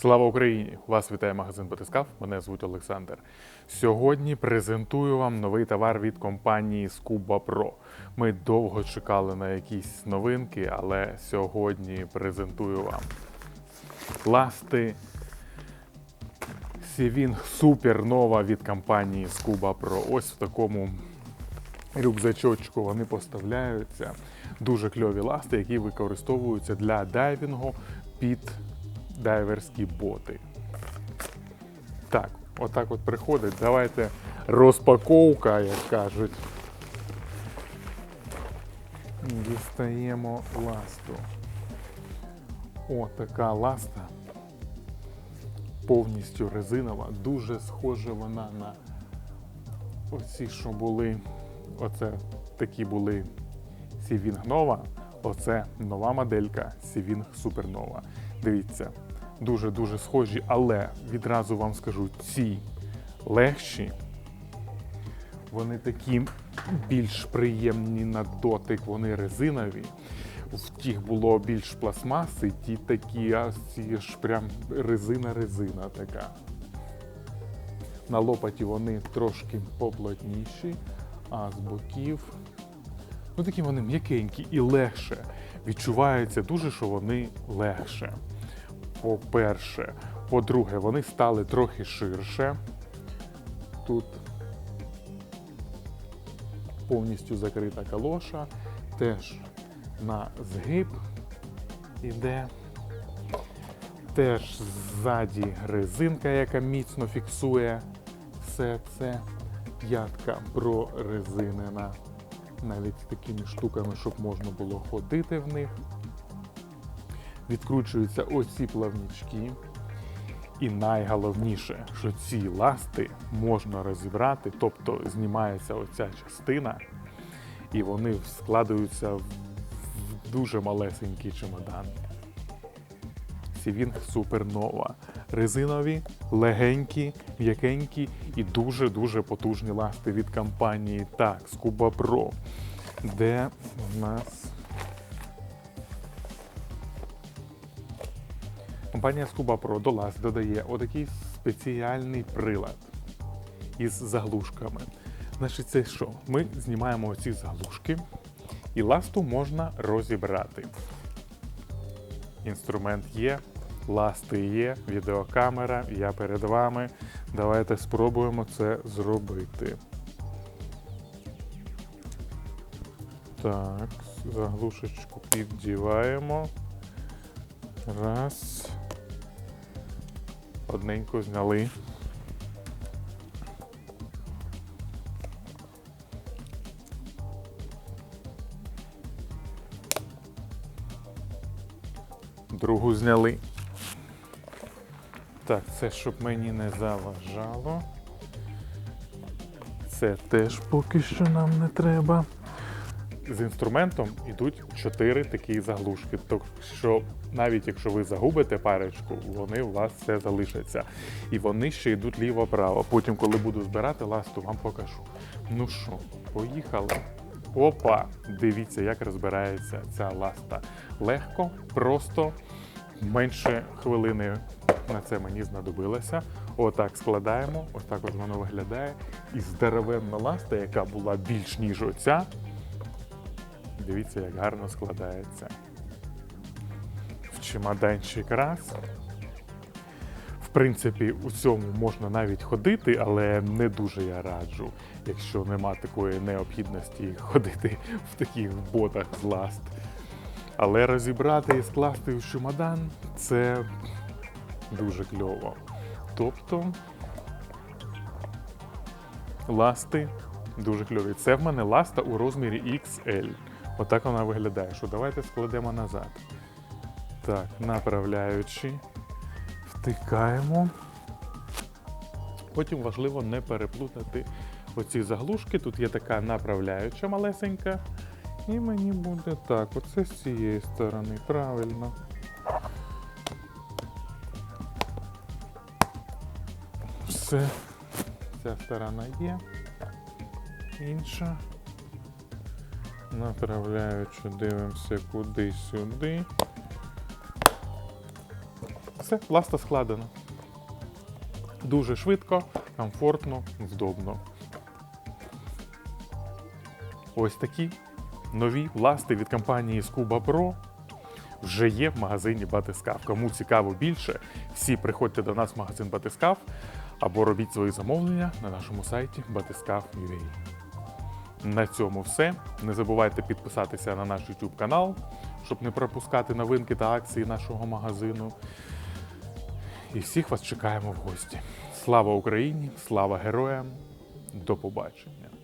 Слава Україні! Вас вітає магазин Батискав. Мене звуть Олександр. Сьогодні презентую вам новий товар від компанії Scuba Pro. Ми довго чекали на якісь новинки, але сьогодні презентую вам ласти Сівін Supernova від компанії Scuba Pro. Ось в такому рюкзачочку вони поставляються. Дуже кльові ласти, які використовуються для дайвінгу під дайверські боти. Так, отак от приходить. Давайте розпаковка, як кажуть. Дістаємо ласту. О, така ласта. Повністю резинова. Дуже схожа вона на оці, що були. Оце такі були Сівінг Нова. Оце нова моделька Сівінг Supernova. Дивіться, дуже-дуже схожі, але відразу вам скажу, ці легші, вони такі більш приємні на дотик, вони резинові. В тих було більш пластмаси, ті такі, а ці ж прям резина-резина така. На лопаті вони трошки поплотніші, а з боків. Ну такі вони м'якенькі і легше. Відчувається дуже, що вони легше. По-перше. По-друге, вони стали трохи ширше. Тут повністю закрита калоша, теж на згиб іде. Теж ззаді резинка, яка міцно фіксує все це. П'ятка прорезинена навіть такими штуками, щоб можна було ходити в них. Відкручуються оці плавнічки. І найголовніше, що ці ласти можна розібрати, тобто знімається оця частина, і вони складаються в дуже малесенький чемодан. Сівінг Supernova. Резинові, легенькі, м'якенькі і дуже-дуже потужні ласти від компанії так, Scuba Pro. Де в нас компанія Scuba Pro до ласт додає отакий спеціальний прилад із заглушками. Значить, це що? Ми знімаємо оці заглушки, і ласту можна розібрати. Інструмент є, ласти є, відеокамера, я перед вами. Давайте спробуємо це зробити. Так, заглушечку піддіваємо. Раз. Одненько зняли. Другу зняли. Так, це щоб мені не заважало. Це теж поки що нам не треба. З інструментом йдуть чотири такі заглушки. Так що навіть якщо ви загубите парочку, вони у вас все залишаться. І вони ще йдуть ліво-право. Потім, коли буду збирати ласту, вам покажу. Ну що, поїхали. Опа! Дивіться, як розбирається ця ласта. Легко, просто менше хвилини на це мені знадобилося. Отак складаємо, ось так от воно виглядає. І здоровенна ласта, яка була більш ніж оця. Дивіться, як гарно складається. В чемоданчик раз. В принципі, у цьому можна навіть ходити, але не дуже я раджу, якщо нема такої необхідності ходити в таких ботах з ласт. Але розібрати і скласти в чемодан це дуже кльово. Тобто ласти дуже кльові. Це в мене ласта у розмірі XL. Отак вона виглядає. Що давайте складемо назад. Так, направляючи, втикаємо. Потім важливо не переплутати оці заглушки. Тут є така направляюча малесенька. І мені буде так, оце з цієї сторони, правильно. Все, ця сторона є. Інша. Направляючи, дивимося куди сюди. все, ласта складена. Дуже швидко, комфортно, вдобно. Ось такі нові ласти від компанії Scuba Pro вже є в магазині Батискав. Кому цікаво більше, всі приходьте до нас в магазин Батискав або робіть свої замовлення на нашому сайті batiskav.ua. На цьому все. Не забувайте підписатися на наш YouTube канал, щоб не пропускати новинки та акції нашого магазину. І всіх вас чекаємо в гості. Слава Україні! Слава героям! До побачення!